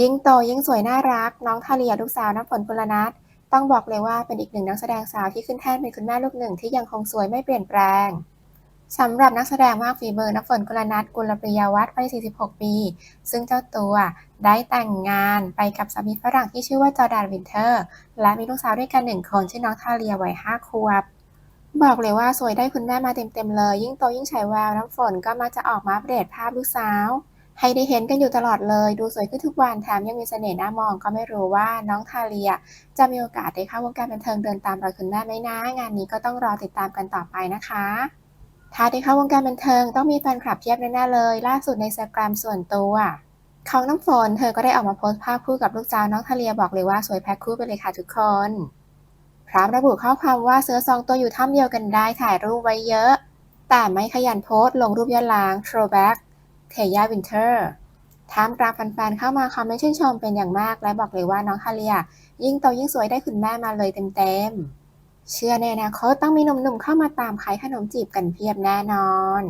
ยิ่งโตยิ่งสวยน่ารัก น้องทาเลียลูกสาวน้ำฝนกุลนัทต้องบอกเลยว่าเป็นอีกหนึ่งนักแสดงสาวที่ขึ้นแท่นเป็นคุณแม่ลูกหนึ่งที่ยังคงสวยไม่เปลี่ยนแปลงสำหรับนักแสดงมากฝีมือน้ำฝนกุลนัทกุลปริยาวัฒน์วัย 46 ปี ซึ่งเจ้าตัวได้แต่งงานไปกับสามีฝรั่งที่ชื่อว่าจอร์แดนวินเทอร์ และมีลูกสาวด้วยกันหนึ่งคนชื่อน้องทาเลียวัย 5 ขวบ บอกเลยว่าสวยได้คุณแม่มาเต็มๆเลย ยิ่งโตยิ่งฉายแววน้ำฝนก็มักจะออกมาอัปเดตภาพลูกสาว ให้ได้เห็นกันอยู่ตลอดเลย ดูสวยขึ้นทุกวันแถมยังมีเสน่ห์น่ามอง ก็ไม่รู้ว่าน้องทาเลีย จะมีโอกาสได้เข้าวงการบันเทิงเดินตามรอยคุณแม่ไหมนะ งานนี้ก็ต้องรอติดตามกันต่อไปนะคะ ถ้าได้เข้าวงการบันเทิงต้องมีแฟนคลับเพียบแน่ๆเลย ล่าสุดในสแกรมส่วนตัวของน้ำฝนเธอก็ได้ออกมาโพสต์ภาพคู่กับลูกสาวน้องทาเลียบอกเลยว่าสวยแพ็คคู่ไปเลยค่ะทุกคนพร้อมระบุข้อความว่าเสือสองตัวอยู่ถ้ำเดียวกันได้ถ่ายรูปไว้เยอะ แต่ไม่ขยันโพสต์ลงรูปย้อนหลัง throwback เทย่าวินเทอร์ท่ามกลางแฟนๆเข้ามาคอมเมนต์ชื่นชมเป็นอย่างมาก และบอกเลยว่าน้องคาเลีย ยิ่งโตยิ่งสวยได้คุณแม่มาเลยเต็มๆ เชื่อแน่นะเขาต้องมีหนุ่มๆเข้ามาตามขายขนมจีบกันเพียบแน่นอน